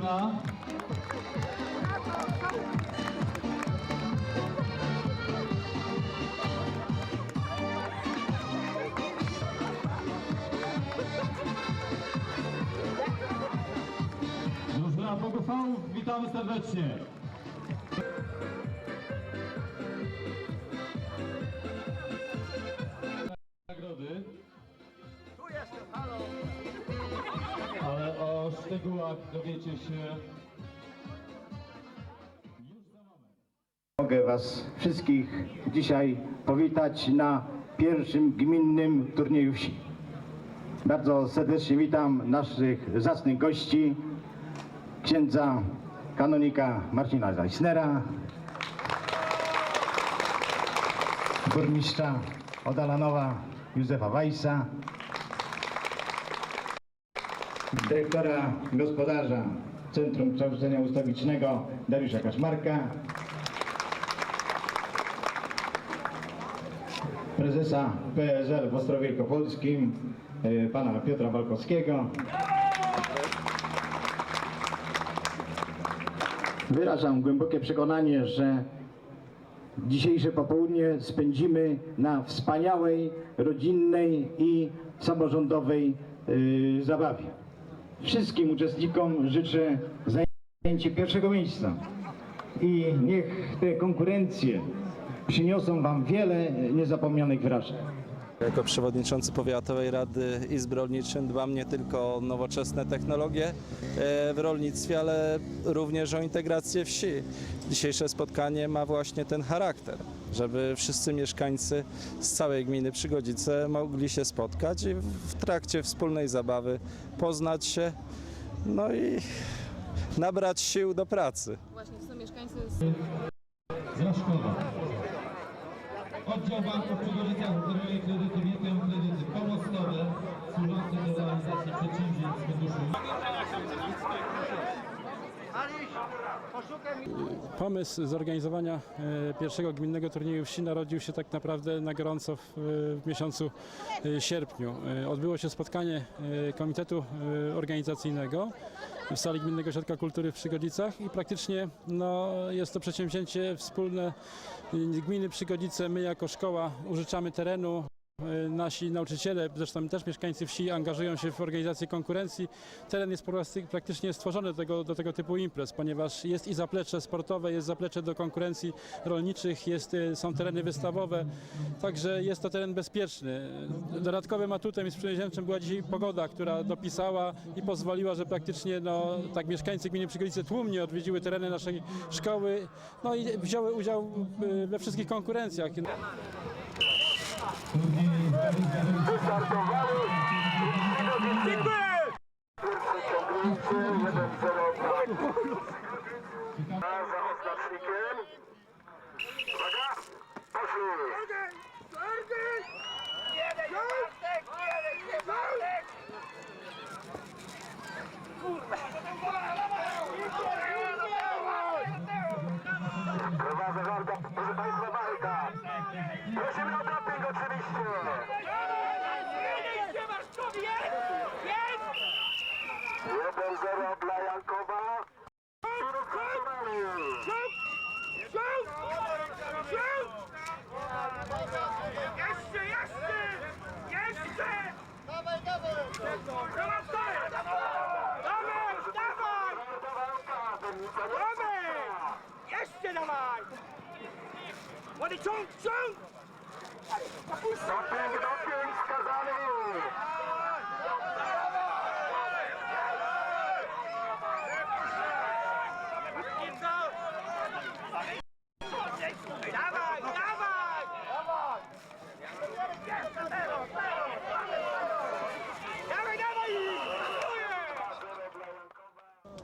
drużyna. Drużyna Bogusławów, witamy serdecznie. Szczegółach dowiecie się. Mogę Was wszystkich dzisiaj powitać na pierwszym gminnym turnieju wsi. Bardzo serdecznie witam naszych zacnych gości, księdza kanonika Marcina Leisnera, burmistrza Odalanowa Józefa Wajsa, dyrektora gospodarza Centrum Kształcenia Ustawicznego Dariusza Kaszmarka, prezesa PSL w Ostrowie Wielkopolskim, y, pana Piotra Walkowskiego. Wyrażam głębokie przekonanie, że dzisiejsze popołudnie spędzimy na wspaniałej, rodzinnej i samorządowej y, zabawie. Wszystkim uczestnikom życzę zajęcie pierwszego miejsca i niech te konkurencje przyniosą Wam wiele niezapomnianych wrażeń. Jako przewodniczący Powiatowej Rady Izb Rolniczych dbam nie tylko o nowoczesne technologie e, w rolnictwie, ale również o integrację wsi. Dzisiejsze spotkanie ma właśnie ten charakter, żeby wszyscy mieszkańcy z całej gminy Przygodzice mogli się spotkać i w trakcie wspólnej zabawy poznać się, no i nabrać sił do pracy. Właśnie to są mieszkańcy z z Raszkowa. Oddział Banku w Przygorzicach oferuje kredyty wiekiem kredyty pomostowe służące do realizacji przedsięwzięć z funduszu. Pomysł zorganizowania e, pierwszego gminnego turnieju wsi narodził się tak naprawdę na gorąco w, w miesiącu e, sierpniu. E, Odbyło się spotkanie Komitetu Organizacyjnego w sali Gminnego Ośrodka Kultury w Przygodzicach i praktycznie no, jest to przedsięwzięcie wspólne gminy Przygodzice. My jako szkoła użyczamy terenu, Nasi nauczyciele, zresztą też mieszkańcy wsi, angażują się w organizację konkurencji. Teren jest praktycznie stworzony do tego, do tego typu imprez, ponieważ jest i zaplecze sportowe, jest zaplecze do konkurencji rolniczych, jest, e, są tereny wystawowe, także jest to teren bezpieczny. Dodatkowym atutem i sprzymierzeńczym była dzisiaj pogoda, która dopisała i pozwoliła, że praktycznie no, tak mieszkańcy gminy Przygodzice tłumnie odwiedziły tereny naszej szkoły no i wzięły udział e, we wszystkich konkurencjach. Za oznacznikiem. Uwaga, poszły. Prowadzę walka, proszę Państwa, walka. Prosimy o doping oczywiście. Jeden zero dla Jankowa. I rozpoczynamy. Jeszcze, jeszcze! Jeszcze! Dawaj, dawaj! Dawaj! Jeszcze dawaj! Młody, ciąg, ciąg! Doping, doping skazany. Dawaj, dawaj! Dawaj, dawaj!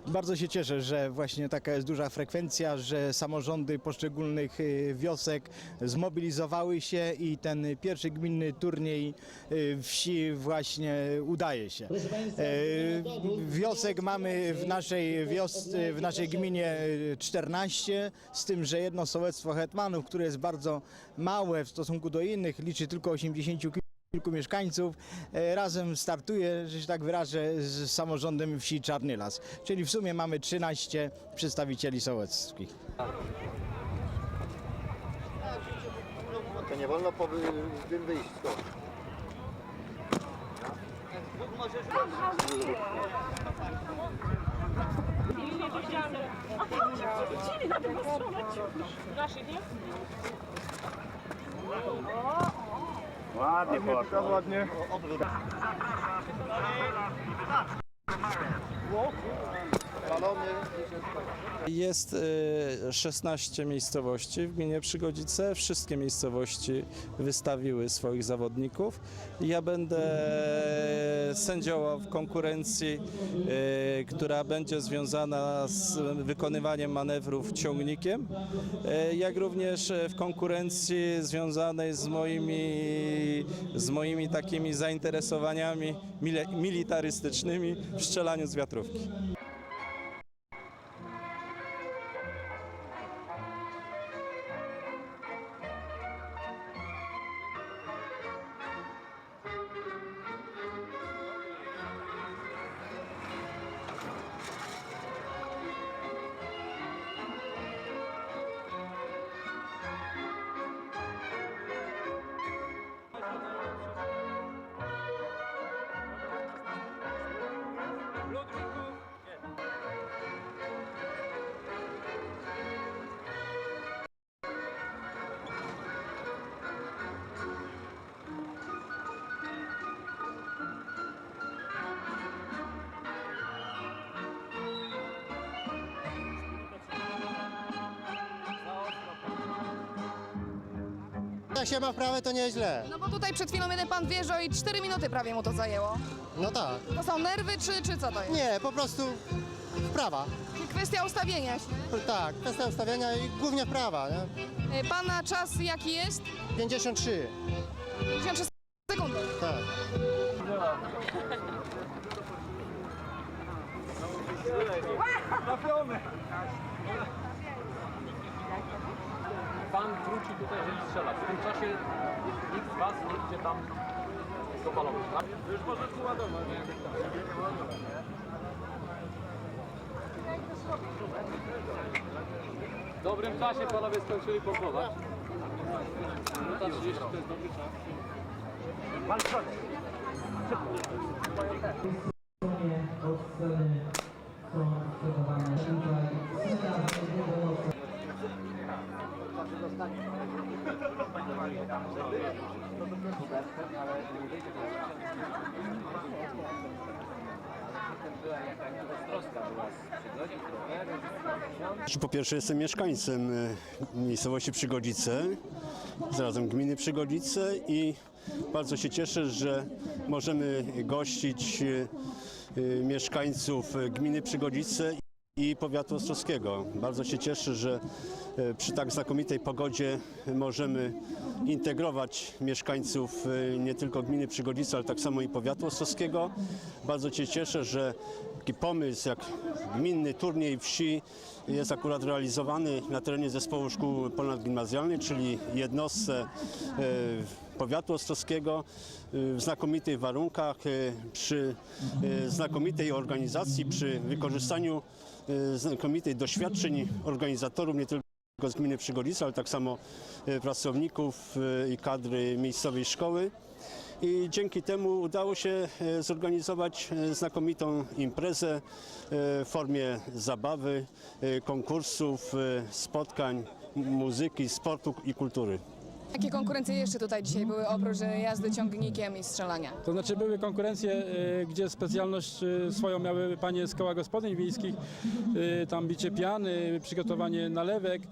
Bardzo się cieszę, że właśnie taka jest duża frekwencja, że samorządy poszczególnych y, wiosek zmobilizowały się i ten pierwszy gminny turniej y, wsi właśnie udaje się. E, Wiosek mamy w naszej, wios, w naszej gminie y, 14, z tym, że jedno sołectwo Hetmanów, które jest bardzo małe w stosunku do innych, liczy tylko 80 km kilku mieszkańców e, razem startuje, że się tak wyrażę, z samorządem wsi Czarny Las. Czyli w sumie mamy 13 przedstawicieli sołeckich. To nie wolno po tym wyjść stąd. Ładnie poszło. Ładnie. Jest e, 16 miejscowości w gminie Przygodzice. Wszystkie miejscowości wystawiły swoich zawodników. Ja będę sędziował w konkurencji, e, która będzie związana z wykonywaniem manewrów ciągnikiem, e, jak również w konkurencji związanej z moimi, z moimi takimi zainteresowaniami militarystycznymi w strzelaniu z wiatrówki. Jak się ma wprawę, to nieźle. No bo tutaj przed chwilą jeden pan wjeżdżał i 4 minuty prawie mu to zajęło. No tak. To są nerwy czy, czy co to jest? Nie, po prostu wprawa. Kwestia ustawienia się. Tak, kwestia ustawienia i głównie wprawa. Nie? Y, Pana czas jaki jest? 53. 53 sekundy. Tak. Pan wróci tutaj, żeby strzelać. W tym czasie nikt z Was nie idzie tam do balonu, tak? Już może tu ładować. W dobrym czasie panowie skończyli pompować. Minuta 30 to jest dobry czas. stronie od sceny są sprzedawane tutaj syna Po pierwsze jestem mieszkańcem e, miejscowości Przygodzice, zarazem gminy Przygodzice i bardzo się cieszę, że możemy gościć e, e, mieszkańców gminy Przygodzice i powiatu ostrowskiego. Bardzo się cieszę, że przy tak znakomitej pogodzie możemy integrować mieszkańców nie tylko gminy Przygodzice, ale tak samo i powiatu ostrowskiego. Bardzo się cieszę, że taki pomysł jak gminny turniej wsi jest akurat realizowany na terenie zespołu szkół ponadgimnazjalnych, czyli jednostce e, powiatu ostrowskiego e, w znakomitych warunkach, e, przy znakomitej organizacji, przy wykorzystaniu znakomitych doświadczeń organizatorów, nie tylko z gminy Przygodzice, ale tak samo e, pracowników e, i kadry miejscowej szkoły. I dzięki temu udało się e, zorganizować znakomitą imprezę w formie zabawy, konkursów, spotkań, muzyki, sportu i kultury. Jakie konkurencje jeszcze tutaj dzisiaj były oprócz e, jazdy ciągnikiem i strzelania? To znaczy były konkurencje, y, gdzie specjalność y, swoją miały panie z koła gospodyń wiejskich, tam bicie piany, przygotowanie nalewek,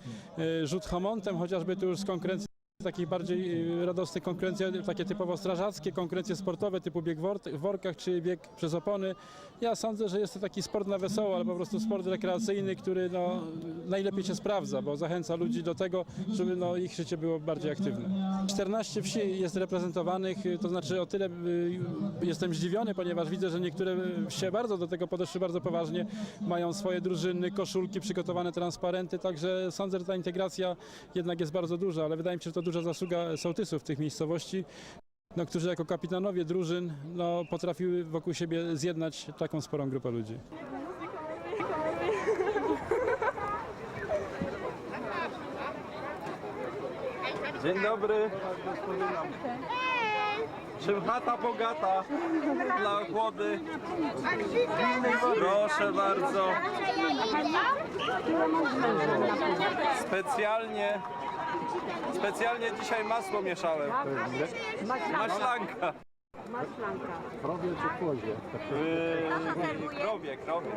rzut homontem, chociażby tu już z konkurencji takich bardziej y, radosnych konkurencje, takie typowo strażackie, konkurencje sportowe typu bieg w wor- w workach czy bieg przez opony. Ja sądzę, że jest to taki sport na wesoło, ale po prostu sport rekreacyjny, który no, najlepiej się sprawdza, bo zachęca ludzi do tego, żeby no, ich życie było bardziej aktywne. 14 wsi jest reprezentowanych, y, to znaczy o tyle y, jestem zdziwiony, ponieważ widzę, że niektóre wsie bardzo do tego podeszły bardzo poważnie, mają swoje drużyny, koszulki, przygotowane transparenty, także sądzę, że ta integracja jednak jest bardzo duża, ale wydaje mi się, że to duża zasługa sołtysów tych miejscowości, no, którzy jako kapitanowie drużyn no, potrafiły wokół siebie zjednać taką sporą grupę ludzi. Dzień dobry. Czym chata bogata dla ochłody? Proszę bardzo. Specjalnie, specjalnie dzisiaj masło mieszałem. Maślanka. Krowie czy kłodzie? Krowie, krowie.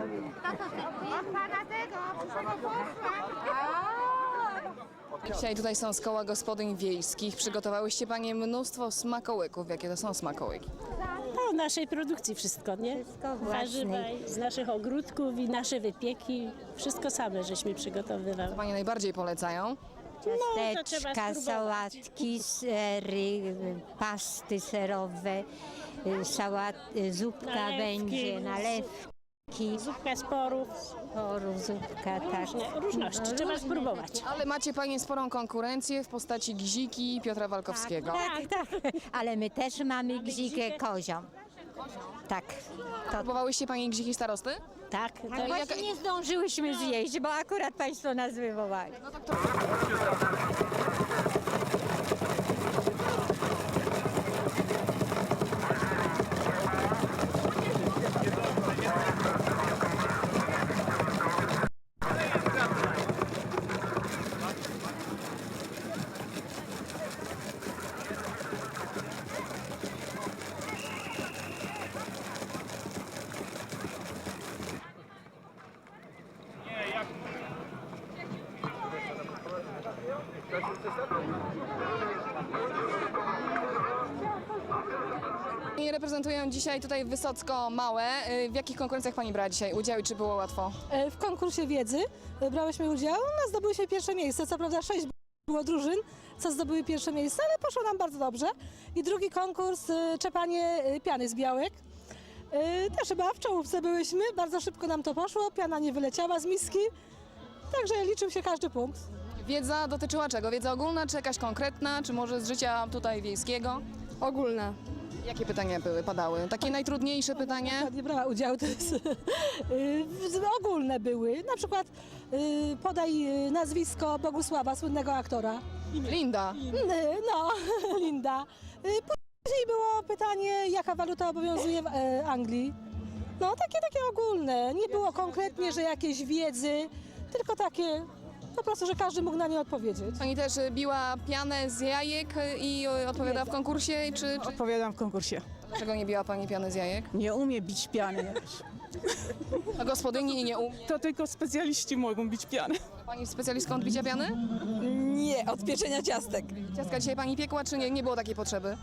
Dzisiaj tutaj są z koła gospodyń wiejskich. Przygotowałyście Panie mnóstwo smakołyków. Jakie to są smakołyki? No, naszej produkcji wszystko, nie? Warzywa i z naszych ogródków i nasze wypieki. Wszystko same żeśmy przygotowywały. Panie najbardziej polecają? To trzeba Ciasteczka, spróbować. sałatki, sery, pasty serowe, y, sałat, y, zupka Nalewki. będzie, nalewki, Zupka z porów, zupka, tak. różne, różności. Trzeba spróbować. Ale macie Panie sporą konkurencję w postaci Gziki i Piotra Walkowskiego. Tak, tak, ale my też mamy gzikę kozią. Tak, to, Próbowałyście Panie Gziki starosty? Tak, to tak właśnie nie zdążyłyśmy zjeść, bo akurat Państwo nas wywołali. Pani reprezentują dzisiaj tutaj Wysocko Małe. Y, W jakich konkurencjach Pani brała dzisiaj udział i czy było łatwo? E, W konkursie wiedzy brałyśmy udział, no zdobyłyśmy pierwsze miejsce. Co prawda sześć było drużyn, co zdobyły pierwsze miejsce, ale poszło nam bardzo dobrze. I drugi konkurs, e, czepanie e, piany z białek. E, Też chyba w czołówce byłyśmy, bardzo szybko nam to poszło, piana nie wyleciała z miski, także liczył się każdy punkt. Wiedza dotyczyła czego? Wiedza ogólna, czy jakaś konkretna, czy może z życia tutaj wiejskiego? Ogólna. Jakie pytania były, padały? Takie najtrudniejsze pytanie? Nie brała udziału, to jest y, ogólne były. Na przykład y, podaj y, nazwisko Bogusława, słynnego aktora. Linda. Y, No, Linda. Y, Później było pytanie, jaka waluta obowiązuje w e, Anglii. No, takie, takie ogólne. Nie było konkretnie, że jakieś wiedzy, tylko takie po prostu, że każdy mógł na nie odpowiedzieć. Pani też biła pianę z jajek i odpowiadała w konkursie, czy, czy Odpowiadam w konkursie. dlaczego nie biła Pani piany z jajek? Nie umie bić piany. A gospodyni nie umie. To tylko specjaliści mogą bić piany. Pani specjalistką od bicia piany? Nie, od pieczenia ciastek. Ciastka dzisiaj Pani piekła, czy nie, nie było takiej potrzeby?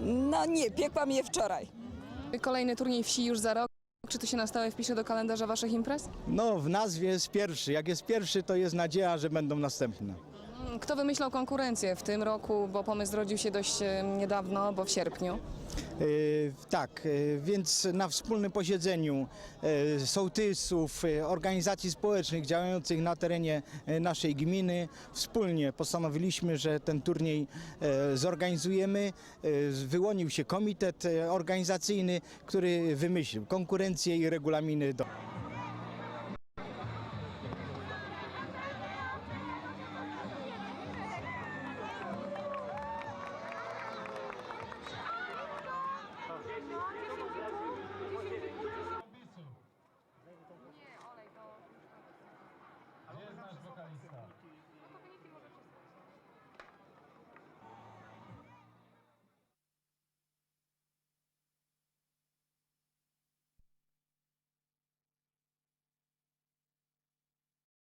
No nie, piekłam je wczoraj. Kolejny turniej wsi już za rok. Czy to się na stałe wpisze do kalendarza Waszych imprez? No, w nazwie jest pierwszy. Jak jest pierwszy, to jest nadzieja, że będą następne. Kto wymyślał konkurencję w tym roku, bo pomysł zrodził się dość y, niedawno, bo w sierpniu. E, Tak, e, więc na wspólnym posiedzeniu e, sołtysów, organizacji społecznych działających na terenie naszej gminy wspólnie postanowiliśmy, że ten turniej zorganizujemy. Wyłonił się komitet organizacyjny, który wymyślił konkurencję i regulaminy do